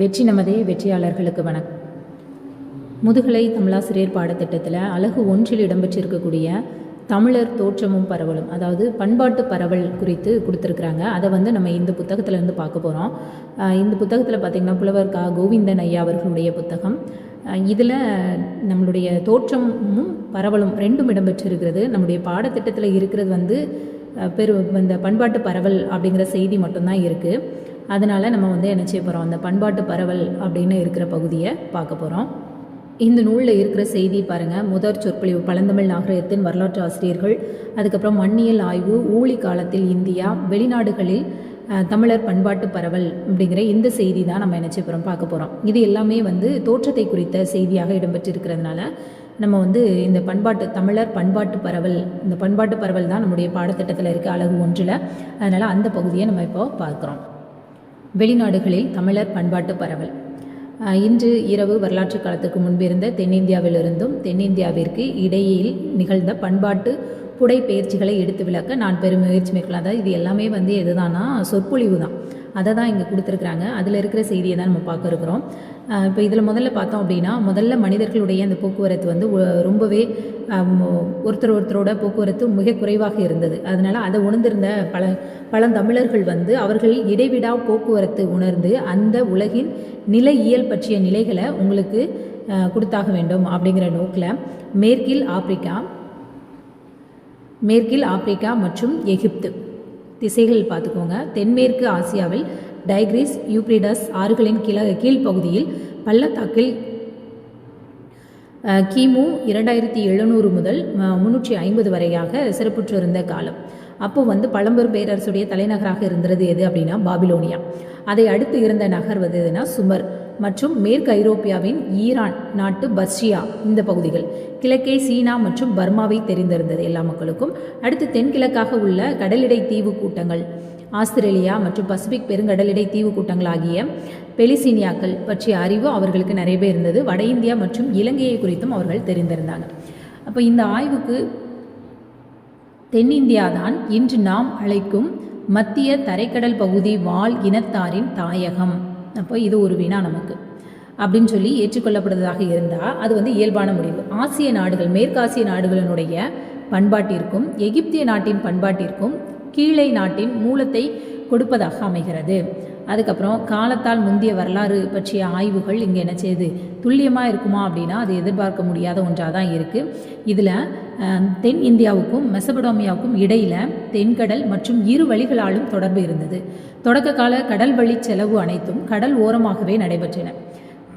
வெற்றி நமதே வெற்றியாளர்களுக்கு வணக்கம் முதுகலை தமிழாசிரியர் பாடத்திட்டத்தில் அழகு ஒன்றில் இடம்பெற்றிருக்கக்கூடிய தமிழர் தோற்றமும் பரவலும் அதாவது பண்பாட்டு பரவல் குறித்து கொடுத்துருக்குறாங்க. அதை வந்து நம்ம இந்த புத்தகத்திலேருந்து பார்க்க போகிறோம் இந்த புத்தகத்தில் பார்த்திங்கன்னா புலவர் கா. கோவிந்தன் ஐயா அவர்களுடைய புத்தகம். இதில் நம்மளுடைய தோற்றமும் பரவலும் ரெண்டும் இடம்பெற்றிருக்கிறது. நம்முடைய பாடத்திட்டத்தில் இருக்கிறது வந்து பெரு இந்த பண்பாட்டு பரவல் அப்படிங்கிற செய்தி மட்டும்தான் இருக்குது அதனால் நம்ம வந்து என்ன செய்ய போகிறோம் அந்த பண்பாட்டு பரவல் அப்படின்னு இருக்கிற பகுதியை பார்க்க போகிறோம் இந்த நூலில் இருக்கிற செய்தி பாருங்கள் முதற் சொற்பொழிவு பழந்தமிழ் நாகரிகத்தின் வரலாற்று ஆசிரியர்கள் அதுக்கப்புறம் மண்ணியல் ஆய்வு ஊழி காலத்தில் இந்தியா வெளிநாடுகளில் தமிழர் பண்பாட்டு பரவல் அப்படிங்கிற இந்த செய்தி தான் நம்ம என்ன செய்ய பார்க்க போகிறோம் இது எல்லாமே வந்து தோற்றத்தை குறித்த செய்தியாக இடம்பெற்றிருக்கிறதுனால நம்ம வந்து இந்த பண்பாட்டு தமிழர் பண்பாட்டு பரவல் இந்த பண்பாட்டு பரவல் தான் நம்முடைய பாடத்திட்டத்தில் இருக்க அழகு ஒன்றில். அதனால் அந்த பகுதியை நம்ம இப்போ பார்க்குறோம். வெளிநாடுகளில் தமிழர் பண்பாட்டு பரவல். இன்று இரவு வரலாற்று காலத்துக்கு முன்பிருந்த தென்னிந்தியாவிலிருந்தும் தென்னிந்தியாவிற்கு இடையில் நிகழ்ந்த பண்பாட்டு புடைப்பெயர்ச்சிகளை எடுத்து விளக்க நான் பெரும் முயற்சி மேற்கொள்ள அதாவது இது எல்லாமே வந்து எதுதான்னா சொற்பொழிவு தான். அதை தான் இங்கே கொடுத்துருக்குறாங்க. அதில் இருக்கிற செய்தியை தான் நம்ம பார்க்க இருக்கிறோம். இப்போ இதில் முதல்ல பார்த்தோம் அப்படின்னா முதல்ல மனிதர்களுடைய அந்த போக்குவரத்து வந்து ரொம்பவே ஒருத்தர் ஒருத்தரோட போக்குவரத்து மிக குறைவாக இருந்தது. அதனால் அதை உணர்ந்திருந்த பல பழந்தமிழர்கள் வந்து அவர்கள் இடைவிடா போக்குவரத்து உணர்ந்து அந்த உலகின் நிலையியல் பற்றிய நிலைகளை உங்களுக்கு கொடுத்தாக வேண்டும் அப்படிங்கிற நோக்கில் மேற்கில் ஆப்பிரிக்கா மேற்கில் ஆப்பிரிக்கா மற்றும் எகிப்து. திசைகள் பார்த்துக்கோங்க. தென்மேற்கு ஆசியாவில் டைக்ரிஸ் யூப்ரிடஸ் ஆறுகளின் கிழ கீழ்ப்பகுதியில் பள்ளத்தாக்கில் கிமு இரண்டாயிரத்தி எழுநூறு முதல் முந்நூற்றி ஐம்பது வரையாக சிறப்புற்றிருந்த காலம். அப்போ வந்து பழம்பெரும் பேரரசுடைய தலைநகராக இருந்தது எது அப்படின்னா பாபிலோனியா. அதை அடுத்து இருந்த நகர் வந்து எதுனா சுமர். மற்றும் மேற்கு ஐரோப்பியாவின் ஈரான் நாட்டு பர்ஷியா இந்த பகுதிகள். கிழக்கே சீனா மற்றும் பர்மாவை தெரிந்திருந்தது எல்லா மக்களுக்கும். அடுத்து தென்கிழக்காக உள்ள கடலிடை தீவு கூட்டங்கள். ஆஸ்திரேலியா மற்றும் பசிபிக் பெருங்கடலிடை தீவு கூட்டங்கள் ஆகிய பெலிசீனியாக்கள் பற்றிய அறிவு அவர்களுக்கு நிறைய பேர் இருந்தது. வட இந்தியா மற்றும் இலங்கையை குறித்தும் அவர்கள் தெரிந்திருந்தாங்க. அப்போ இந்த ஆய்வுக்கு தென்னிந்தியா தான் இன்று நாம் அழைக்கும் மத்திய தரைக்கடல் பகுதி வாழ் இனத்தாரின் தாயகம். அப்போ இது ஒரு வினா நமக்கு. அப்படின்னு சொல்லி ஏற்றுக்கொள்ளப்படுவதாக இருந்தால் அது வந்து இயல்பான முடிவு. ஆசிய நாடுகள் மேற்காசிய நாடுகளினுடைய பண்பாட்டிற்கும் எகிப்திய நாட்டின் பண்பாட்டிற்கும் கீழே நாட்டின் மூலத்தை கொடுப்பதாக அமைகிறது. அதுக்கப்புறம் காலத்தால் முந்திய வரலாறு பற்றிய ஆய்வுகள் இங்கே என்ன செய்யுது? துல்லியமாக இருக்குமா அப்படின்னா அது எதிர்பார்க்க முடியாத ஒன்றாக தான் இருக்குது இதில் தென் இந்தியாவுக்கும் மெசபடோமியாவுக்கும் இடையில் தென்கடல் மற்றும் இரு வழிகளாலும் தொடர்பு இருந்தது. தொடக்க கால கடல் வழி செலவு அனைத்தும் கடல் ஓரமாகவே நடைபெற்றன.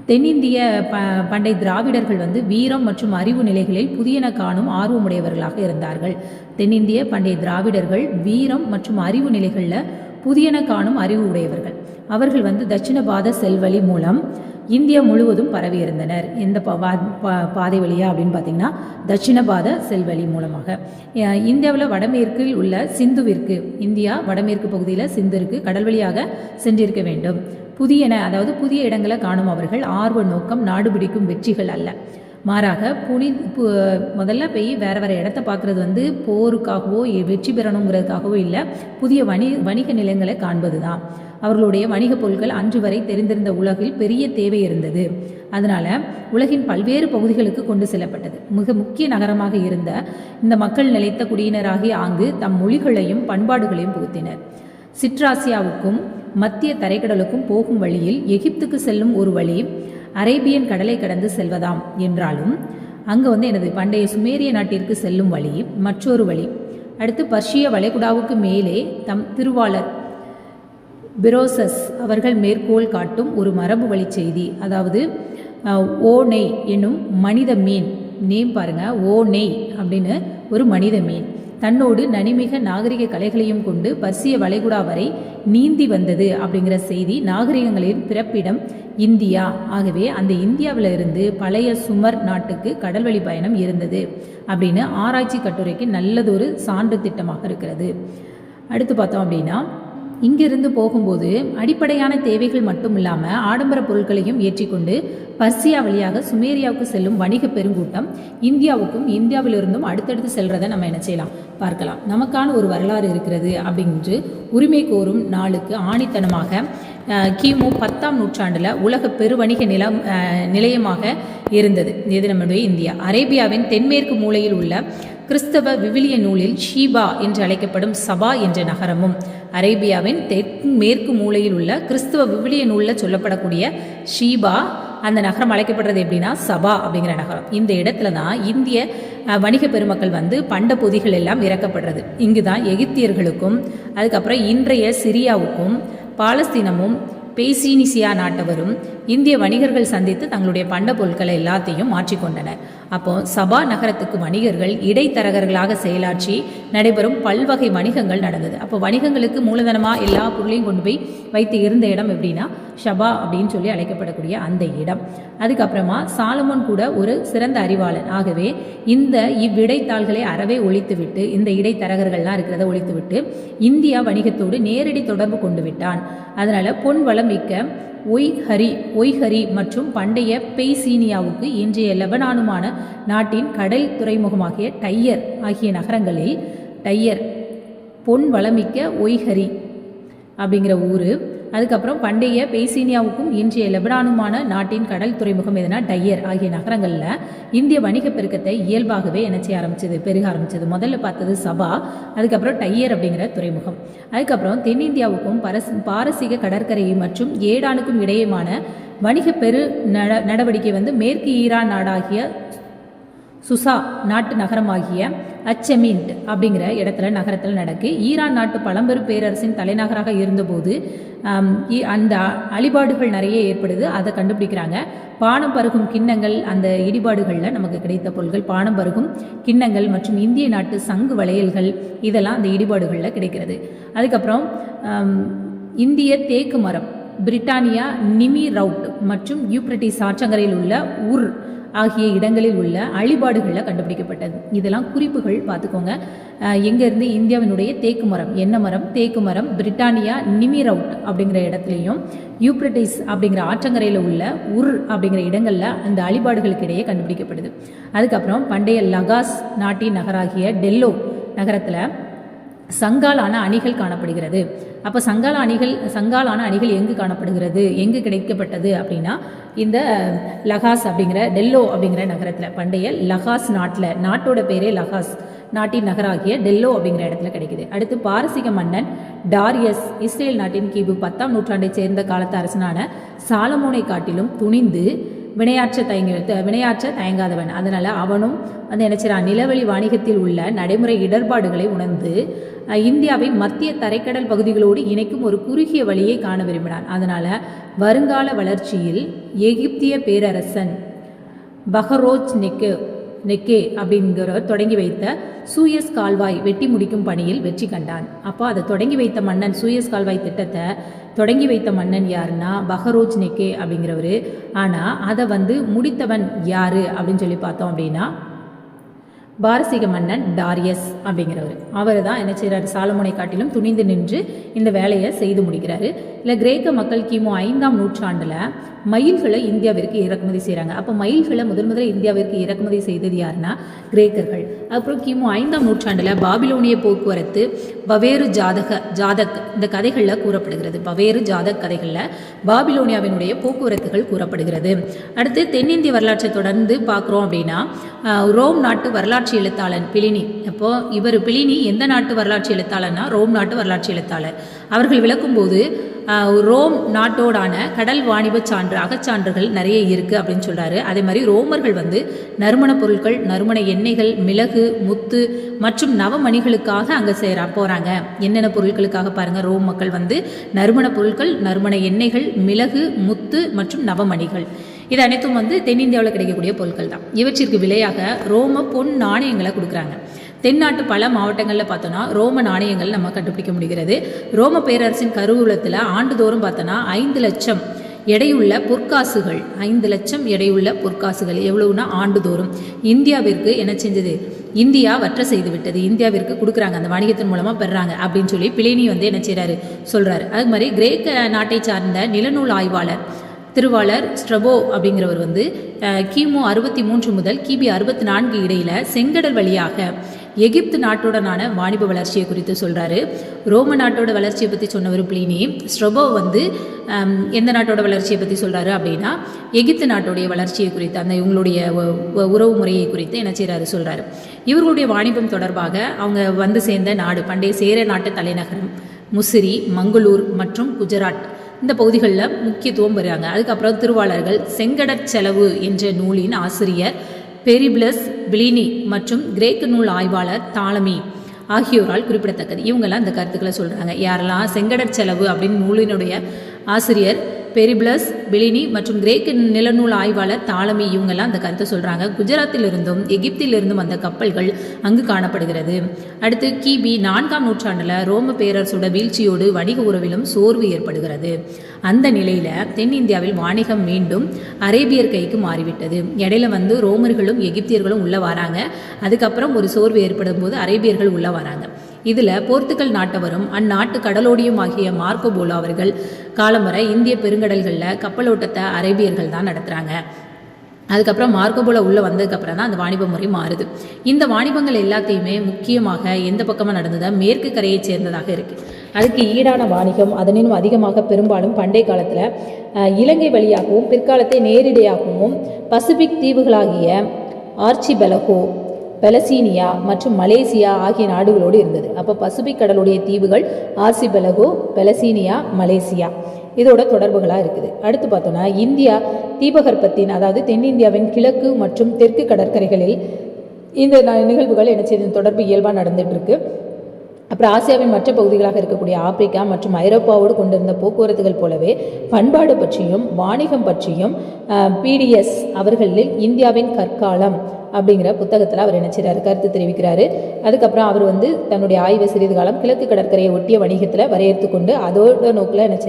தென்னிந்திய ப பண்டை திராவிடர்கள் வந்து வீரம் மற்றும் அறிவு நிலைகளில் புதியன காணும் ஆர்வமுடையவர்களாக இருந்தார்கள். தென்னிந்திய பண்டைய திராவிடர்கள் வீரம் மற்றும் அறிவு நிலைகளில் புதியன காணும் அறிவு உடையவர்கள். அவர்கள் வந்து தட்சிணபாத செல்வழி மூலம் இந்தியா முழுவதும் பரவி இருந்தனர் எந்த பா- பா- பாதை வழியா அப்படின்னு பார்த்தீங்கன்னா தட்சிணபாத செல்வழி மூலமாக. இந்தியாவில் வடமேற்கில் உள்ள சிந்துவிற்கு இந்தியா வடமேற்கு பகுதியில் சிந்துவிற்கு கடல் வழியாக சென்றிருக்க வேண்டும். புதியன அதாவது புதிய இடங்களை காணும் அவர்கள் ஆர்வ நோக்கம் நாடு பிடிக்கும் வெற்றிகள் அல்ல. மாறாக புனி பு- முதல்ல போய் வேற வேற இடத்த பார்க்குறது வந்து போருக்காகவோ வெற்றி பெறணுங்கிறதுக்காகவோ இல்லை புதிய வணி வணிக நிலங்களை காண்பது தான் அவர்களுடைய வணிகப் பொருட்கள் அன்று வரை தெரிந்திருந்த உலகில் பெரிய தேவை இருந்தது. அதனால உலகின் பல்வேறு பகுதிகளுக்கு கொண்டு செல்லப்பட்டது. மிக முக்கிய நகரமாக இருந்த இந்த மக்கள் நிலைத்த குடியினராகி ஆங்கு தம் மொழிகளையும் பண்பாடுகளையும் புகுத்தினர். சிற்றாசியாவுக்கும் மத்திய தரைக்கடலுக்கும் போகும் வழியில் எகிப்துக்கு செல்லும் ஒரு வழி அரேபியன் கடலை கடந்து செல்வதாம் என்றாலும் அங்கே வந்து எனது பண்டைய சுமேரிய நாட்டிற்கு செல்லும் வழி மற்றொரு வழி. அடுத்து பர்ஷிய வளைகுடாவுக்கு மேலே தம் திருவாளர் பிரோசஸ் அவர்கள் மேற்கோள் காட்டும் ஒரு மரபு வழி செய்தி. அதாவது ஓ நெய் என்னும் மனித மீன் நேம் பாருங்க ஓ நெய் அப்படின்னு ஒரு மனித மீன். தன்னோடு நனிமிக நாகரிக கலைகளையும் கொண்டு பர்சிய வளைகுடா வரை நீந்தி வந்தது அப்படிங்கிற செய்தி நாகரிகங்களின் பிறப்பிடம் இந்தியா. ஆகவே அந்த இந்தியாவில் இருந்து பழைய சுமர் நாட்டுக்கு கடல்வழி பயணம் இருந்தது அப்படின்னு ஆராய்ச்சி கட்டுரைக்கு நல்லதொரு சான்று திட்டமாக இருக்கிறது. அடுத்து பார்த்தோம் அப்படின்னா இங்கிருந்து போகும்போது அடிப்படையான தேவைகள் மட்டும் இல்லாமல் ஆடம்பர பொருட்களையும் ஏற்றிக்கொண்டு பர்சியா வழியாக சுமேரியாவுக்கு செல்லும் வணிக பெருங்கூட்டம் இந்தியாவுக்கும் இந்தியாவிலிருந்தும் அடுத்தடுத்து செல்றதை நம்ம என்ன செய்யலாம்? பார்க்கலாம். நமக்கான ஒரு வரலாறு இருக்கிறது அப்படின்று உரிமை கோரும் நாளுக்கு ஆணித்தனமாக கிமு பத்தாம் நூற்றாண்டில் உலக பெருவணிக நிலம் நிலையமாக இருந்தது. இது நம்முடைய இந்தியா. அரேபியாவின் தென்மேற்கு மூலையில் உள்ள கிறிஸ்தவ விவிலிய நூலில் ஷீபா என்று அழைக்கப்படும் சபா என்ற நகரமும் அரேபியாவின் தென்மேற்கு மூலையில் உள்ள கிறிஸ்தவ விவிலிய நூலில் சொல்லப்படக்கூடிய ஷீபா அந்த நகரம் அழைக்கப்படுறது எப்படின்னா சபா அப்படிங்கிற நகரம். இந்த இடத்துல தான் இந்திய வணிக பெருமக்கள் வந்து பண்ட பொதிகள் எல்லாம் இறக்கப்படுறது. இங்கு தான் எகிப்தியர்களுக்கும் அதுக்கப்புறம் இன்றைய சிரியாவுக்கும் பாலஸ்தீனமும் பேசினிசியா நாட்டவரும் இந்திய வணிகர்கள் சந்தித்து தங்களுடைய பண்ட பொருட்களை எல்லாத்தையும் மாற்றிக்கொண்டனர். அப்போ சபா நகரத்துக்கு வணிகர்கள் இடைத்தரகர்களாக செயலாற்றி நடைபெறும் பல்வகை வணிகங்கள் நடந்தது. அப்போ வணிகங்களுக்கு மூலதனமாக எல்லா பொருளையும் கொண்டு போய் வைத்து இருந்த இடம் எப்படின்னா ஷபா அப்படின்னு சொல்லி அழைக்கப்படக்கூடிய அந்த இடம். அதுக்கப்புறமா சாலமோன் கூட ஒரு சிறந்த அறிவாளன். ஆகவே இந்த இவ்விடைத்தாள்களை அறவே ஒழித்துவிட்டு இந்த இடைத்தரகர்கள்லாம் இருக்கிறத ஒழித்துவிட்டு இந்தியா வணிகத்தோடு நேரடி தொடர்பு கொண்டு விட்டான். அதனால் பொன் வளம் மிக்க ஒய்ஹரி ஒய்ஹரி மற்றும் பண்டைய பெய்சீனியாவுக்கு இன்றைய லெபனானுமான நாட்டின் கடல் துறைமுகமாகிய டையர் ஆகிய நகரங்களில் டையர் பொன் வளமிக்க ஒய்ஹரி அப்படிங்கிற ஊர். அதுக்கப்புறம் பண்டைய பெய்சீனியாவுக்கும் இன்றைய லெபனானுமான நாட்டின் கடல் துறைமுகம் எதுனா டையர் ஆகிய நகரங்களில் இந்திய வணிக பெருக்கத்தை இயல்பாகவே என்ன செய்ய ஆரம்பிச்சது பெருக ஆரம்பிச்சது. முதல்ல பார்த்தது சபா அதுக்கப்புறம் டையர் அப்படிங்கிற துறைமுகம். அதுக்கப்புறம் தென்னிந்தியாவுக்கும் பரஸ் பாரசீக கடற்கரை மற்றும் ஏடானுக்கும் இடையேமான வணிக பெரு நட நடவடிக்கை வந்து மேற்கு ஈரான் நாடாகிய சுசா நாட்டு நகரமாகிய அச்செமின்ட் அப்படிங்கிற இடத்துல நகரத்தில் நடக்கு. ஈரான் நாட்டு பழம்பெரும் பேரரசின் தலைநகராக இருந்தபோது இ- அந்த அழிபாடுகள் நிறைய ஏற்படுது. அதை கண்டுபிடிக்கிறாங்க. பானம் பருகும் கிண்ணங்கள் அந்த இடிபாடுகளில் நமக்கு கிடைத்த பொருட்கள் பானம் பருகும் கிண்ணங்கள் மற்றும் இந்திய நாட்டு சங்கு வளையல்கள் இதெல்லாம் அந்த இடிபாடுகளில் கிடைக்கிறது. அதுக்கப்புறம் இந்திய தேக்கு மரம் பிரிட்டானியா நிமி ரவுட் மற்றும் யூப்ரட்டிஸ் ஆற்றங்கரையில் உள்ள உர் ஆகிய இடங்களில் உள்ள அழிபாடுகளில் கண்டுபிடிக்கப்பட்டது. இதெல்லாம் குறிப்புகள் பார்த்துக்கோங்க. எங்கேருந்து இந்தியாவினுடைய தேக்கு மரம் என்ன மரம்? தேக்கு மரம் பிரிட்டானியா நிமிரவுட் அப்படிங்கிற இடத்துலையும் யூப்ரட்டிஸ் அப்படிங்கிற ஆற்றங்கரையில் உள்ள உர் அப்படிங்கிற இடங்களில் அந்த அழிபாடுகளுக்கு இடையே கண்டுபிடிக்கப்படுது. அதுக்கப்புறம் பண்டைய லகாஸ் நாட்டின் நகராகிய டெல்லோ நகரத்தில் சங்காலான அணிகள் காணப்படுகிறது. அப்போ சங்கால அணிகள் சங்காலான அணிகள் எங்கு காணப்படுகிறது? எங்கு கிடைக்கப்பட்டது அப்படின்னா இந்த லகாஸ் அப்படிங்கிற டெல்லோ அப்படிங்கிற நகரத்தில் பண்டைய லகாஸ் நாட்டில் நாட்டோட பேரே லகாஸ் நாட்டின் நகராகிய டெல்லோ அப்படிங்கிற இடத்துல கிடைக்குது. அடுத்து பாரசீக மன்னன் டாரியஸ் இஸ்ரேல் நாட்டின் கிபு பத்தாம் நூற்றாண்டைச் சேர்ந்த காலத்து அரசனான சாலமோனை காட்டிலும் துணிந்து வினையாற்ற தயங்க வினையாற்ற தயங்காதவன். அதனால் அவனும் வந்து என்ன நிலவழி வாணிகத்தில் உள்ள நடைமுறை இடர்பாடுகளை உணர்ந்து இந்தியாவை மத்திய தரைக்கடல் பகுதிகளோடு இணைக்கும் ஒரு குறுகிய வழியை காண விரும்பினான். அதனால் வருங்கால வளர்ச்சியில் எகிப்திய பேரரசன் பஹரோச் நெக்கு நெக்கே அப்படிங்கிறவர் தொடங்கி வைத்த சூயஸ் கால்வாய் வெட்டி முடிக்கும் பணியில் வெற்றி கண்டான். அப்போ அதை தொடங்கி வைத்த மன்னன் சூயஸ் கால்வாய் திட்டத்தை தொடங்கி வைத்த மன்னன் யாருன்னா பஹரோஜ் நெக்கே அப்படிங்கிறவர். ஆனால் அதை வந்து முடித்தவன் யாரு அப்படின்னு சொல்லி பார்த்தோம் அப்படின்னா பாரசீக மன்னன் டாரியஸ் அப்படிங்கிறவர். அவர் தான் என்ன செய்கிறாரு சாலமுனை காட்டிலும் துணிந்து நின்று இந்த வேலையை செய்து முடிக்கிறாரு. இல்லை கிரேக்க மக்கள் கிமு ஐந்தாம் நூற்றாண்டில் மயில்களை இந்தியாவிற்கு இறக்குமதி செய்கிறாங்க அப்போ மயில்களை முதன் முதல்ல இந்தியாவிற்கு இறக்குமதி செய்தது யாருன்னா கிரேக்கர்கள். அப்புறம் கிமு ஐந்தாம் நூற்றாண்டில் பாபிலோனிய போக்குவரத்து பவேறு ஜாதக ஜாதக் இந்த கதைகளில் கூறப்படுகிறது. பவேறு ஜாதக் கதைகளில் பாபிலோனியாவினுடைய போக்குவரத்துகள் கூறப்படுகிறது. அடுத்து தென்னிந்திய வரலாற்றை தொடர்ந்து பார்க்குறோம் அப்படின்னா ரோம் நாட்டு வரலாற்று எழுத்தாளன் பிளினி அப்போ இவர் பிளினி எந்த நாட்டு வரலாற்று எழுத்தாளர்னா ரோம் நாட்டு வரலாற்று எழுத்தாளர். அவர்கள் விளக்கும்போது ரோம் நாட்டோடான கடல் வாணிப சான்று அகச்சான்றுகள் நிறைய இருக்குது அப்படின்னு சொல்கிறாரு அதே மாதிரி ரோமர்கள் வந்து நறுமண பொருட்கள் நறுமண எண்ணெய்கள் மிளகு முத்து மற்றும் நவமணிகளுக்காக அங்கே சேர போகிறாங்க என்னென்ன பொருட்களுக்காக பாருங்கள் ரோம் மக்கள் வந்து நறுமண பொருட்கள் நறுமண எண்ணெய்கள் மிளகு முத்து மற்றும் நவமணிகள். இது அனைத்தும் வந்து தென்னிந்தியாவில் கிடைக்கக்கூடிய பொருட்கள் தான் இவற்றிற்கு விலையாக ரோம பொன் நாணயங்களை கொடுக்குறாங்க. தென்னாட்டு பல மாவட்டங்களில் பார்த்தோன்னா ரோம நாணயங்கள் நம்ம கண்டுபிடிக்க முடிகிறது. ரோம பேரரசின் கருவூலத்தில் ஆண்டுதோறும் பார்த்தோன்னா ஐந்து லட்சம் எடையுள்ள பொற்காசுகள் ஐந்து லட்சம் எடையுள்ள பொற்காசுகள் எவ்வளவுனா ஆண்டுதோறும். இந்தியாவிற்கு என்ன செஞ்சது? இந்தியா வற்ற செய்து விட்டது. இந்தியாவிற்கு கொடுக்குறாங்க. அந்த வணிகத்தின் மூலமாக பெறாங்க அப்படின்னு சொல்லி பிளேனி வந்து என்ன செய்கிறாரு சொல்கிறாரு அது மாதிரி கிரேக்க நாட்டை சார்ந்த நிலநூல் ஆய்வாளர் திருவாளர் ஸ்ட்ரபோ அப்படிங்கிறவர் வந்து கிமு அறுபத்தி மூன்று முதல் கிபி அறுபத்தி நான்கு இடையில செங்கடல் வழியாக எகிப்து நாட்டுடனான வாணிப வளர்ச்சியை குறித்து சொல்கிறாரு ரோம நாட்டோட வளர்ச்சியை பற்றி சொன்னவர் பிளினி ஸ்ட்ரபோ வந்து எந்த நாட்டோட வளர்ச்சியை பற்றி சொல்கிறாரு அப்படின்னா எகிப்து நாட்டுடைய வளர்ச்சியை குறித்து அந்த இவங்களுடைய உறவு முறையை குறித்து என்ன செய்கிறாரு சொல்கிறாரு இவர்களுடைய வாணிபம் தொடர்பாக அவங்க வந்து சேர்ந்த நாடு பண்டைய சேர நாட்டு தலைநகரம் முசிறி மங்களூர் மற்றும் குஜராத் இந்த பகுதிகளில் முக்கியத்துவம் பெறுறாங்க. அதுக்கப்புறம் திருவாளர்கள் செங்கடற் செலவு என்ற நூலின் ஆசிரியர் பெரிபிளஸ் பிளினி மற்றும் கிரேக்க நூல் ஆய்வாளர் தாலமி ஆகியோரால் குறிப்பிடத்தக்கது. இவங்கெல்லாம் இந்த கருத்துக்களை சொல்கிறாங்க யாரெல்லாம் செங்கடற் செலவு அப்படின்னு நூலினுடைய ஆசிரியர் பெரிப்ளஸ் பிலினி மற்றும் கிரேக்க நிலநூல் ஆய்வாளர் தாலமி இவங்கெல்லாம் அந்த கருத்தை சொல்கிறாங்க குஜராத்திலிருந்தும் எகிப்திலிருந்தும் வந்த கப்பல்கள் அங்கு காணப்படுகிறது. அடுத்து கிபி நான்காம் நூற்றாண்டில் ரோம பேரரசோட வீழ்ச்சியோடு வணிக உறவிலும் சோர்வு ஏற்படுகிறது. அந்த நிலையில் தென்னிந்தியாவில் வாணிகம் மீண்டும் அரேபியர் கைக்கு மாறிவிட்டது. இடையில வந்து ரோமர்களும் எகிப்தியர்களும் உள்ளே வராங்க. அதுக்கப்புறம் ஒரு சோர்வு ஏற்படும் போது அரேபியர்கள் உள்ளே வராங்க. இதில் போர்த்துகல் நாட்டவரும் அந்நாட்டு கடலோடியும் ஆகிய மார்க்கோ போலோ அவர்கள் காலம் வரை இந்திய பெருங்கடல்களில் கப்பலோட்டத்தை அரேபியர்கள் தான் நடத்துகிறாங்க அதுக்கப்புறம் மார்க்கோபோல உள்ளே வந்ததுக்கப்புறம் தான் அந்த வாணிப முறை மாறுது. இந்த வாணிபங்கள் எல்லாத்தையுமே முக்கியமாக எந்த பக்கமாக நடந்ததா? மேற்கு கரையைச் சேர்ந்ததாக இருக்குது அதுக்கு ஈடான வாணிகம் அதனினும் அதிகமாக பெரும்பாலும் பண்டைய காலத்தில் இலங்கை வழியாகவும் பிற்காலத்தை நேரிடையாகவும் பசிபிக் தீவுகளாகிய ஆர்ச்சிபெலகோ பெலசீனியா மற்றும் மலேசியா ஆகிய நாடுகளோடு இருந்தது. அப்போ பசிபிக் கடலுடைய தீவுகள் ஆர்சிபெலகோ பெலசீனியா மலேசியா. இதோட தொடர்புகளாக இருக்குது. அடுத்து பார்த்தோன்னா இந்தியா தீபகற்பத்தின் அதாவது தென்னிந்தியாவின் கிழக்கு மற்றும் தெற்கு கடற்கரைகளில் இந்த நிகழ்வுகள் என்ன செய்யுது தொடர்பு இயல்பாக நடந்துட்டு இருக்கு அப்புறம் ஆசியாவின் மற்ற பகுதிகளாக இருக்கக்கூடிய ஆப்பிரிக்கா மற்றும் ஐரோப்பாவோடு கொண்டிருந்த போக்குவரத்துகள் போலவே பண்பாடு பற்றியும் வாணிகம் பற்றியும் பிடிஎஸ் அவர்களில் இந்தியாவின் கற்காலம் அப்படிங்கிற புத்தகத்தில் அவர் என்ன கருத்து தெரிவிக்கிறாரு. அதுக்கப்புறம் அவர் வந்து தன்னுடைய ஆய்வு சிறிது காலம் கிழக்கு கடற்கரையை ஒட்டிய வணிகத்தில் வரையறுத்து கொண்டு அதோட நோக்கில் என்ன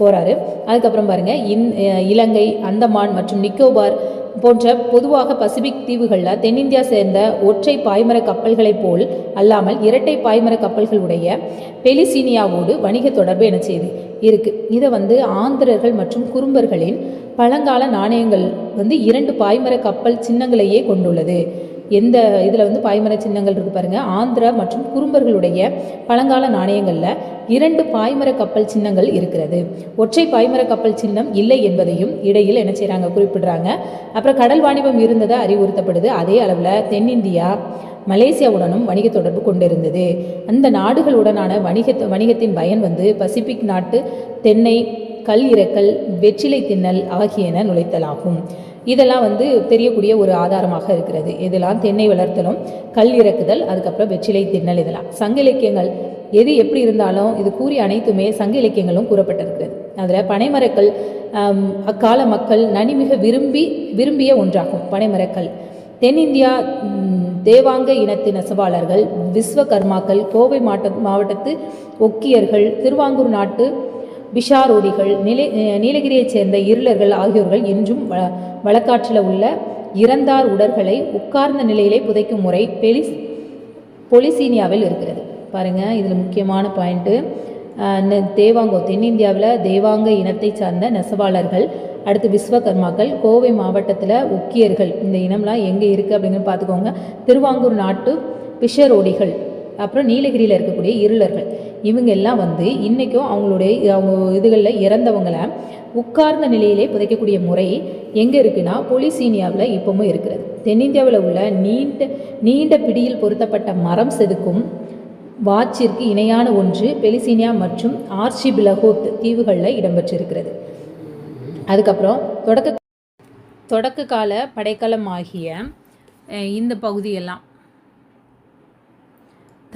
போகிறாரு அதுக்கப்புறம் பாருங்க இந் இலங்கை அந்தமான் மற்றும் நிக்கோபார் போன்ற பொதுவாக பசிபிக் தீவுகளில் தென்னிந்தியா சேர்ந்த ஒற்றை பாய்மர கப்பல்களைப் போல் அல்லாமல் இரட்டை பாய்மர கப்பல்களுடைய பெலிசீனியாவோடு வணிக தொடர்பு என்ன செய்து இருக்கு. இதை வந்து ஆந்திரர்கள் மற்றும் குறும்பர்களின் பழங்கால நாணயங்கள் வந்து இரண்டு பாய்மர கப்பல் சின்னங்களையே கொண்டுள்ளது. எந்த இதில் வந்து பாய்மர சின்னங்கள் இருக்கு பாருங்க. ஆந்திரா மற்றும் குறும்பர்களுடைய பழங்கால நாணயங்களில் இரண்டு பாய்மர கப்பல் சின்னங்கள் இருக்கிறது. ஒற்றை பாய்மர கப்பல் சின்னம் இல்லை என்பதையும் இடையில் என்ன செய்கிறாங்க குறிப்பிடுறாங்க. அப்புறம் கடல் வாணிபம் இருந்ததை அறிவுறுத்தப்படுது. அதே அளவில் தென்னிந்தியா மலேசியாவுடனும் வணிக தொடர்பு கொண்டிருந்தது. அந்த நாடுகளுடனான வணிக வணிகத்தின் பயன் வந்து பசிபிக் நாட்டு தென்னை கல் இறக்கல் வெற்றிலை தின்னல் ஆகியன நுழைத்தலாகும். இதெல்லாம் வந்து தெரியக்கூடிய ஒரு ஆதாரமாக இருக்கிறது. இதெல்லாம் தென்னை வளர்த்தலும் கல் இறக்குதல் அதுக்கப்புறம் வெற்றிலை தின்னல் இதெல்லாம். சங்க இலக்கியங்கள் எது எப்படி இருந்தாலும் இது கூறிய அனைத்துமே சங்க இலக்கியங்களும் கூறப்பட்டிருக்கிறது. அதில் பனைமரக்கல் அக்கால மக்கள் நனிமிக விரும்பி விரும்பிய ஒன்றாகும். பனைமரக்கல். தென்னிந்தியா தேவாங்க இனத்து நெசவாளர்கள் விஸ்வகர்மாக்கள் கோவை மாவட்ட மாவட்டத்து ஒக்கியர்கள் திருவாங்கூர் நாட்டு பிஷாரோடிகள் நிலை நீலகிரியைச் சேர்ந்த இருளர்கள் ஆகியோர்கள் இன்றும் வ வழக்காற்றில் உள்ள இறந்தார் உடல்களை உட்கார்ந்த நிலையிலே புதைக்கும் முறை பெலிஸ் பொலிசீனியாவில் இருக்கிறது. பாருங்கள் இதில் முக்கியமான பாயிண்ட்டு தேவாங்கோ தென்னிந்தியாவில் தேவாங்க இனத்தை சார்ந்த நெசவாளர்கள் அடுத்து விஸ்வகர்மாக்கள் கோவை மாவட்டத்தில் உக்கியர்கள். இந்த இனம்லாம் எங்கே இருக்குது அப்படிங்கிறது பார்த்துக்கோங்க திருவாங்கூர் நாட்டு பிஷரோடிகள் அப்புறம் நீலகிரியில் இருக்கக்கூடிய இருளர்கள். இவங்க எல்லாம் வந்து இன்றைக்கும் அவங்களுடைய அவங்க இதுகளில் இறந்தவங்களை உட்கார்ந்த நிலையிலே புதைக்கக்கூடிய முறை எங்கே இருக்குன்னா பொலிசீனியாவில் இப்பவும் இருக்கிறது. தென்னிந்தியாவில் உள்ள நீண்ட நீண்ட பிடியில் பொருத்தப்பட்ட மரம் செதுக்கும் வாட்சிற்கு இணையான ஒன்று பெலிசீனியா மற்றும் ஆர்ச்சிபிலகோத் தீவுகளில் இடம்பெற்றிருக்கிறது. அதுக்கப்புறம் தொடக்க தொடக்க கால படைக்கலம் ஆகிய இந்த பகுதியெல்லாம்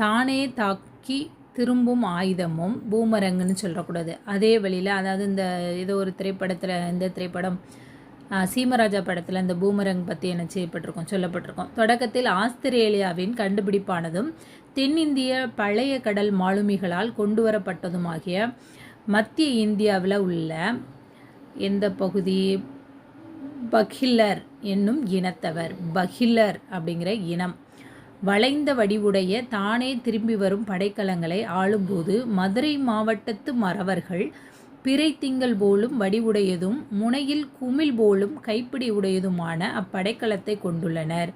தானே தாக்கி திரும்பும் ஆயுதமும் பூமரங்குன்னு சொல்லக்கூடாது. அதே வழியில் அதாவது இந்த ஏதோ ஒரு திரைப்படத்தில் இந்த திரைப்படம் சீமராஜா படத்தில் இந்த பூமரங் பற்றி என்ன செய்யப்பட்டிருக்கோம் சொல்லப்பட்டிருக்கோம். தொடக்கத்தில் ஆஸ்திரேலியாவின் கண்டுபிடிப்பானதும் தென்னிந்திய பழைய கடல் மாலுமிகளால் கொண்டு வரப்பட்டதுமாகிய மத்திய இந்தியாவில் உள்ள எந்த பகுதி? பகிலர் என்னும் இனத்தவர். பகில்லர் அப்படிங்கிற இனம். வளைந்த வடிவுடைய தானே திரும்பி வரும் படைக்கலங்களை ஆளும்போது மதுரை மாவட்டத்து மறவர்கள் பிறை திங்கள் போலும் வடிவுடையதும் முனையில் குமிழ் போலும் கைப்பிடி உடையதுமான அப்படைக்கலத்தை கொண்டுள்ளனர்.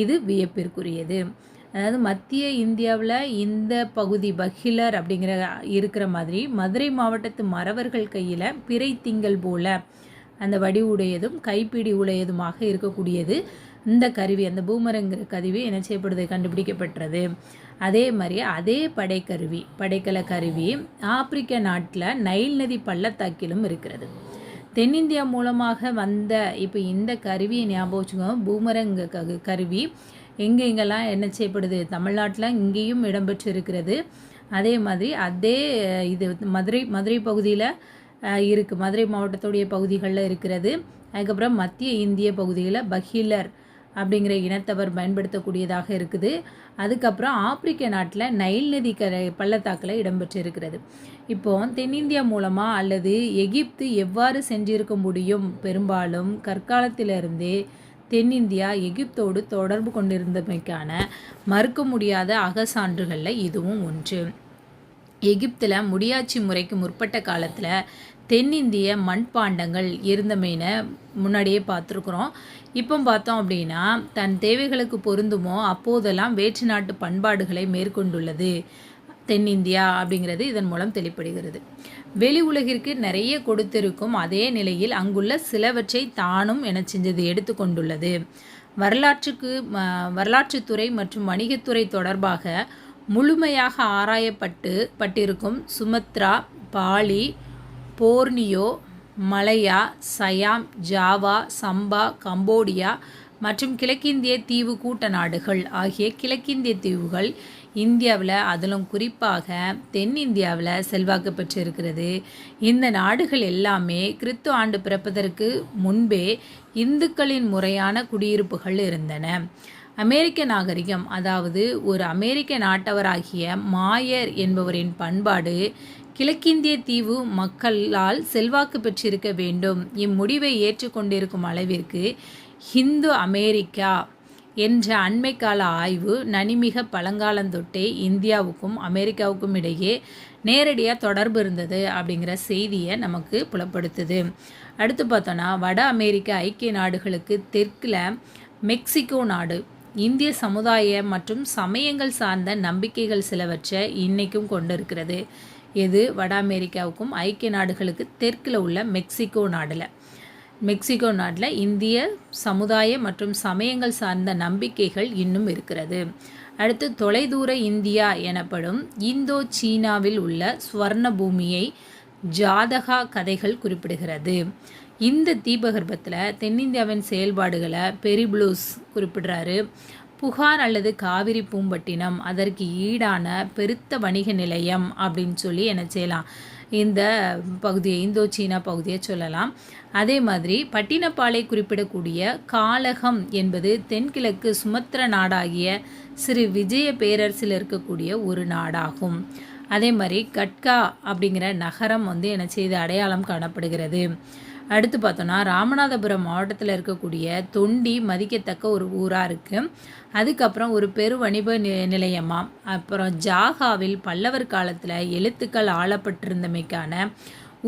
இது வியப்பிற்குரியது. அதாவது மத்திய இந்தியாவில் இந்த பகுதி பஹிலர் அப்படிங்கிற இருக்கிற மாதிரி மதுரை மாவட்டத்து மறவர்கள் கையில் பிறை திங்கள் போல அந்த வடிவுடையதும் கைப்பிடி உடையதுமாக இருக்கக்கூடியது. இந்த கருவி அந்த பூமரங்கிற கருவி என்ன செய்யப்படுது? கண்டுபிடிக்கப்பட்டது. அதே மாதிரி அதே படைக்கருவி படைக்கலை கருவி ஆப்பிரிக்க நாட்டில் நைல் நதி பள்ளத்தாக்கிலும் இருக்கிறது. தென்னிந்தியா மூலமாக வந்த இப்போ இந்த கருவியை ஞாபகம் வச்சுக்கோங்க. பூமரங்க க கருவி எங்கே எங்கெல்லாம் என்ன செய்யப்படுது? தமிழ்நாட்டில் இங்கேயும் இடம்பெற்று இருக்கிறது அதே மாதிரி அதே இது மதுரை மதுரை பகுதியில் இருக்குது மதுரை மாவட்டத்துடைய பகுதிகளில் இருக்கிறது. அதுக்கப்புறம் மத்திய இந்திய பகுதியில் பஹிலர் அப்படிங்கிற இனத்தவர் பயன்படுத்தக்கூடியதாக இருக்குது. அதுக்கப்புறம் ஆப்பிரிக்க நாட்டில் நைல் நதி கரை பள்ளத்தாக்கில் இடம்பெற்று இருக்கிறது இப்போ தென்னிந்தியா மூலமாக அல்லது எகிப்து எவ்வாறு சென்றிருக்க முடியும்? பெரும்பாலும் கற்காலத்திலிருந்தே தென்னிந்தியா எகிப்தோடு தொடர்பு கொண்டிருந்தமைக்கான மறுக்க முடியாத அகசான்றுகளில் இதுவும் ஒன்று. எகிப்தில் முடியாட்சி முறைக்கு முற்பட்ட காலத்தில் தென்னிந்திய மண்பாண்டங்கள் இருந்தமேன முன்னாடியே பார்த்துருக்குறோம். இப்போ பார்த்தோம் அப்படின்னா தன் தேவைகளுக்கு பொருந்துமோ அப்போதெல்லாம் வேற்று நாட்டு பண்பாடுகளை மேற்கொண்டுள்ளது தென்னிந்தியா அப்படிங்கிறது இதன் மூலம் தெளிப்படுகிறது. வெளி உலகிற்கு நிறைய கொடுத்திருக்கும் அதே நிலையில் அங்குள்ள சிலவற்றை தானும் என செஞ்சது எடுத்துக்கொண்டுள்ளது வரலாற்றுக்கு வரலாற்றுத்துறை மற்றும் வணிகத்துறை தொடர்பாக முழுமையாக ஆராயப்பட்டு பட்டிருக்கும் சுமத்ரா பாலி போர்னியோ மலையா சயாம் ஜாவா சம்பா கம்போடியா மற்றும் கிழக்கிந்திய தீவு கூட்ட நாடுகள் ஆகிய கிழக்கிந்திய தீவுகள் இந்தியாவில் அதிலும் குறிப்பாக தென்னிந்தியாவில் செல்வாக்கு பெற்றிருக்கிறது. இந்த நாடுகள் எல்லாமே கிறித்து ஆண்டு பிறப்பதற்கு முன்பே இந்துக்களின் முறையான குடியிருப்புகள் இருந்தன. அமெரிக்க நாகரிகம் அதாவது ஒரு அமெரிக்க நாட்டவராகிய மாயர் என்பவரின் பண்பாடு கிழக்கிந்திய தீவு மக்களால் செல்வாக்கு பெற்றிருக்க வேண்டும். இம்முடிவை ஏற்றுக்கொண்டிருக்கும் அளவிற்கு ஹிந்து அமெரிக்கா என்ற அண்மைக்கால ஆய்வு நனிமிக பழங்காலந்தொட்டே இந்தியாவுக்கும் அமெரிக்காவுக்கும் இடையே நேரடியாக தொடர்பு இருந்தது அப்படிங்கிற செய்தியை நமக்கு புலப்படுத்துது. அடுத்து பார்த்தோன்னா வட அமெரிக்க ஐக்கிய நாடுகளுக்கு தெற்கில் மெக்சிகோ நாடு இந்திய சமுதாய மற்றும் சமயங்கள் சார்ந்த நம்பிக்கைகள் சிலவற்றை இன்னைக்கும் கொண்டிருக்கிறது. எது? வட அமெரிக்காவுக்கும் ஐக்கிய நாடுகளுக்கு தெற்கில் உள்ள மெக்சிகோ நாடில். மெக்சிகோ நாட்டில் இந்திய சமுதாய மற்றும் சமயங்கள் சார்ந்த நம்பிக்கைகள் இன்னும் இருக்கிறது. அடுத்து தொலைதூர இந்தியா எனப்படும் இந்தோ சீனாவில் உள்ள ஸ்வர்ண பூமியை ஜாதகா கதைகள் குறிப்பிடுகிறது. இந்த தீபகற்பத்தில் தென்னிந்தியாவின் செயல்பாடுகளை பெரிப்ளூஸ் குறிப்பிடுறாரு. புகார் அல்லது காவிரி பூம்பட்டினம் அதற்கு ஈடான பெருத்த வணிக நிலையம் அப்படின்னு சொல்லி என்ன செய்யலாம். இந்த பகுதியை இந்தோ சீனா பகுதியை சொல்லலாம். அதே மாதிரி பட்டினப்பாலை குறிப்பிடக்கூடிய காலகம் என்பது தென்கிழக்கு சுமத்திர நாடாகிய சிறு விஜய பேரரசில் இருக்கக்கூடிய ஒரு நாடாகும். அதே மாதிரி கட்கா அப்படிங்கிற நகரம் வந்து என்ன செய்து அடையாளம் காணப்படுகிறது. அடுத்து பார்த்தோன்னா ராமநாதபுரம் மாவட்டத்தில் இருக்கக்கூடிய தொண்டி மதிக்கத்தக்க ஒரு ஊராக இருக்குது அதுக்கப்புறம் ஒரு பெரு வணிப நிலையமாக அப்புறம் ஜாகாவில் பல்லவர் காலத்தில் எழுத்துக்கள் ஆளப்பட்டிருந்தமைக்கான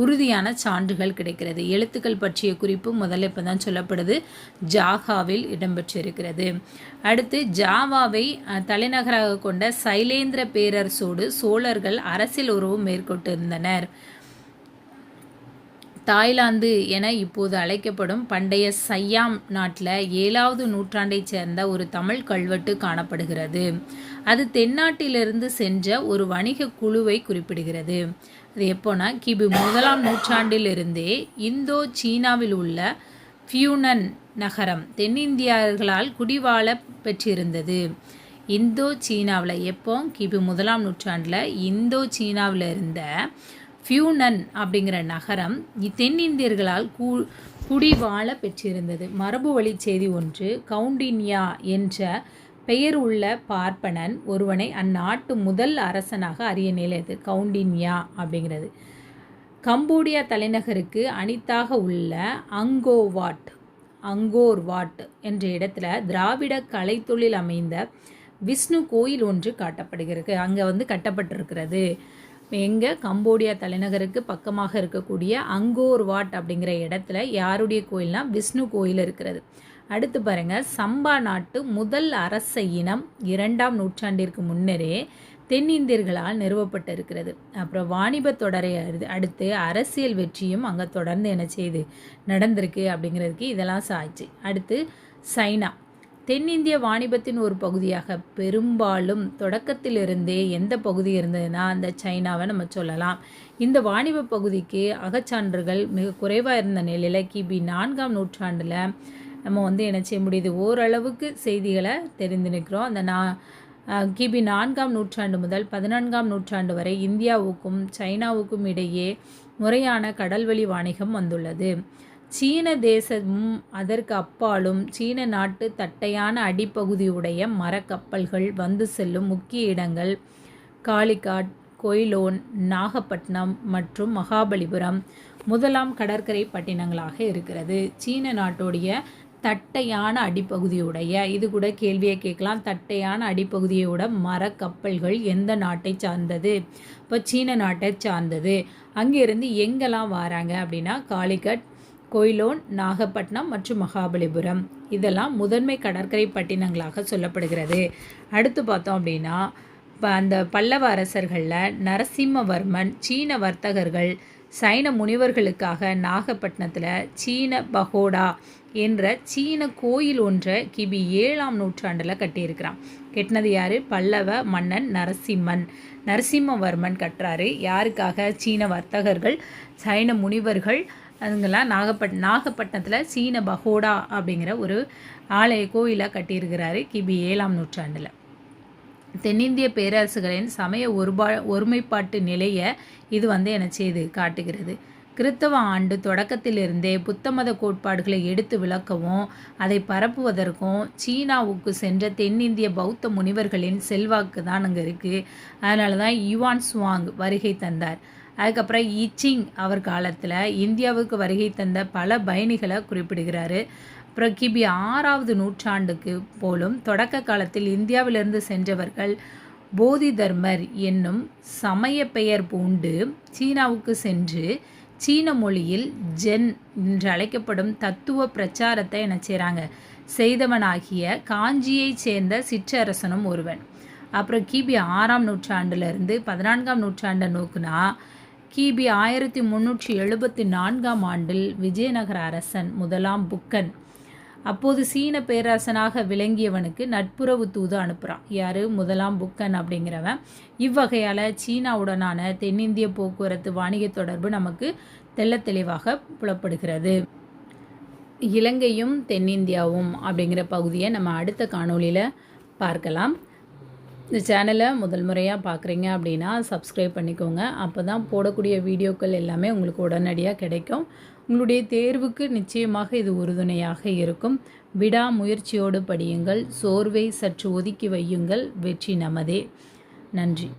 உறுதியான சான்றுகள் கிடைக்கிறது. எழுத்துக்கள் பற்றிய குறிப்பு முதல்ல இப்போ தான் சொல்லப்படுது. ஜாகாவில் இடம்பெற்றிருக்கிறது. அடுத்து ஜாவாவை தலைநகராக கொண்ட சைலேந்திர பேரரசோடு சோழர்கள் அரசியல் உறவு மேற்கொண்டிருந்தனர். தாய்லாந்து என இப்போது அழைக்கப்படும் பண்டைய சையாம் நாட்டில் ஏழாவது நூற்றாண்டைச் சேர்ந்த ஒரு தமிழ் கல்வெட்டு காணப்படுகிறது. அது தென்னாட்டிலிருந்து சென்ற ஒரு வணிக குழுவை குறிப்பிடுகிறது. அது எப்போனா கிபி முதலாம் நூற்றாண்டிலிருந்தே இந்தோ சீனாவில் உள்ள ஃபியூனன் நகரம் தென்னிந்தியர்களால் குடிவாழ பெற்றிருந்தது. இந்தோ சீனாவில் எப்போ கிபி முதலாம் நூற்றாண்டில் இந்தோ சீனாவில் இருந்த ஃபியூனன் அப்படிங்கிற நகரம் தென்னிந்தியர்களால் கூ குடிவாழ பெற்றிருந்தது. மரபு வழி செய்தி ஒன்று கவுண்டின்யா என்ற பெயர் உள்ள பார்ப்பனன் ஒருவனை அந்நாட்டு முதல் அரசனாக அறிய நிலையது கவுண்டின்யா அப்படிங்கிறது. கம்போடியா தலைநகருக்கு அனித்தாக உள்ள அங்கோவாட் அங்கோர்வாட் என்ற இடத்துல திராவிட கலைத்தொழில் அமைந்த விஷ்ணு கோயில் ஒன்று காட்டப்படுகிறது. அங்கே வந்து கட்டப்பட்டிருக்கிறது. எங்கே? கம்போடியா தலைநகருக்கு பக்கமாக இருக்கக்கூடிய அங்கோர் வாட் அப்படிங்கிற இடத்துல யாருடைய கோயில்னா விஷ்ணு கோயில் இருக்கிறது. அடுத்து பாருங்கள் சம்பா நாட்டு முதல் அரச இனம் இரண்டாம் நூற்றாண்டிற்கு முன்னரே தென்னிந்தியர்களால் நிறுவப்பட்டிருக்கிறது. அப்புறம் வாணிப தொடரை அடுத்து அரசியல் வெற்றியும் அங்கே தொடர்ந்து என்ன செய்யுது நடந்திருக்கு அப்படிங்கிறதுக்கு இதெல்லாம் சாய்ச்சி. அடுத்து சைனா. தென்னிந்திய வாணிபத்தின் ஒரு பகுதியாக பெரும்பாலும் தொடக்கத்திலிருந்தே எந்த பகுதி இருந்ததுன்னா அந்த சைனாவை நம்ம சொல்லலாம். இந்த வாணிப பகுதிக்கு அகச்சான்றுகள் மிக குறைவாக இருந்த நிலையில் கிபி நான்காம் நூற்றாண்டில் நம்ம வந்து என்ன செய்ய முடியுது? ஓரளவுக்கு செய்திகளை தெரிந்து நிற்கிறோம். அந்த நான் கிபி நான்காம் நூற்றாண்டு முதல் பதினான்காம் நூற்றாண்டு வரை இந்தியாவுக்கும் சைனாவுக்கும் இடையே முறையான கடல்வழி வாணிகம் வந்துள்ளது. சீன தேசமும் அதற்கு அப்பாலும் சீன நாட்டு தட்டையான அடிப்பகுதியுடைய மரக்கப்பல்கள் வந்து செல்லும் முக்கிய இடங்கள் காளிகாட் கொய்லோன் நாகப்பட்டினம் மற்றும் மகாபலிபுரம் முதலாம் கடற்கரை பட்டினங்களாக இருக்கிறது. சீன நாட்டுடைய தட்டையான அடிப்பகுதியுடைய இது கூட கேள்வியை கேட்கலாம் தட்டையான அடிப்பகுதியோட மரக்கப்பல்கள் எந்த நாட்டை சார்ந்தது? இப்போ சீன நாட்டை சார்ந்தது. அங்கேருந்து எங்கெல்லாம் வராங்க அப்படின்னா காளிகட் கொய்லோன் நாகப்பட்டினம் மற்றும் மகாபலிபுரம். இதெல்லாம் முதன்மை கடற்கரை பட்டினங்களாக சொல்லப்படுகிறது. அடுத்து பார்த்தோம் அப்படின்னா இப்போ அந்த பல்லவ அரசர்களில் நரசிம்மவர்மன் சீன வர்த்தகர்கள் சைன முனிவர்களுக்காக நாகப்பட்டினத்தில் சீன பகோடா என்ற சீன கோயில் ஒன்றை கிபி ஏழாம் நூற்றாண்டில் கட்டியிருக்கிறான். கெட்டினது யார்? பல்லவ மன்னன் நரசிம்மன். நரசிம்மவர்மன் கட்டுறாரு. யாருக்காக? சீன வர்த்தகர்கள் சைன முனிவர்கள் அதுங்கெல்லாம் நாகப்பட் நாகப்பட்டினத்தில் சீன பகோடா அப்படிங்கிற ஒரு ஆலய கோயிலை கட்டியிருக்கிறாரு கிபி ஏழாம் நூற்றாண்டில். தென்னிந்திய பேரரசுகளின் சமய ஒருபா ஒருமைப்பாட்டு நிலையை இது வந்து என்ன செய்து காட்டுகிறது? கிறித்தவ ஆண்டு தொடக்கத்திலிருந்தே புத்த மத கோட்பாடுகளை எடுத்து விளக்கவும் அதை பரப்புவதற்கும் சீனாவுக்கு சென்ற தென்னிந்திய பௌத்த முனிவர்களின் செல்வாக்கு தான் அங்கே இருக்குது அதனால தான் யுவான் சுவாங் வருகை தந்தார். அதுக்கப்புறம் ஈச்சிங் அவர் காலத்தில் இந்தியாவுக்கு வருகை தந்த பல பயணிகளை குறிப்பிடுகிறாரு. அப்புறம் கிபி ஆறாவது நூற்றாண்டுக்கு போலும் தொடக்க காலத்தில் இந்தியாவிலிருந்து சென்றவர்கள் போதி தர்மர் என்னும் சமய பெயர் பூண்டு சீனாவுக்கு சென்று சீன மொழியில் ஜென் என்று அழைக்கப்படும் தத்துவ பிரச்சாரத்தை என்ன செய்கிறாங்க செய்தவனாகிய காஞ்சியைச் சேர்ந்த சிற்றரசனும் ஒருவன். அப்புறம் கிபி ஆறாம் நூற்றாண்டுலேருந்து பதினான்காம் நூற்றாண்டை நோக்குனா கிபி ஆயிரத்தி முந்நூற்றி எழுபத்தி நான்காம் ஆண்டில் விஜயநகர அரசன் முதலாம் புக்கன். அப்போது சீன பேரரசனாக விளங்கியவனுக்கு நட்புறவு தூது அனுப்புகிறான் யார்? முதலாம் புக்கன் அப்படிங்கிறவன். இவ்வகையால் சீனாவுடனான தென்னிந்திய போக்குவரத்து வாணிக தொடர்பு நமக்கு தெல்ல தெளிவாக புலப்படுகிறது. இலங்கையும் தென்னிந்தியாவும் அப்படிங்கிற பகுதியை நம்ம அடுத்த காணொளியில் பார்க்கலாம். இந்த சேனலை முதல் முறையாக பார்க்குறீங்க அப்படின்னா சப்ஸ்கிரைப் பண்ணிக்கோங்க. அப்போ தான் போடக்கூடிய வீடியோக்கள் எல்லாமே உங்களுக்கு உடனடியாக கிடைக்கும். உங்களுடைய தேர்வுக்கு நிச்சயமாக இது உறுதுணையாக இருக்கும். விடாமுயற்சியோடு படியுங்கள். சோர்வை சற்று ஒதுக்கி வையுங்கள். வெற்றி நமதே. நன்றி.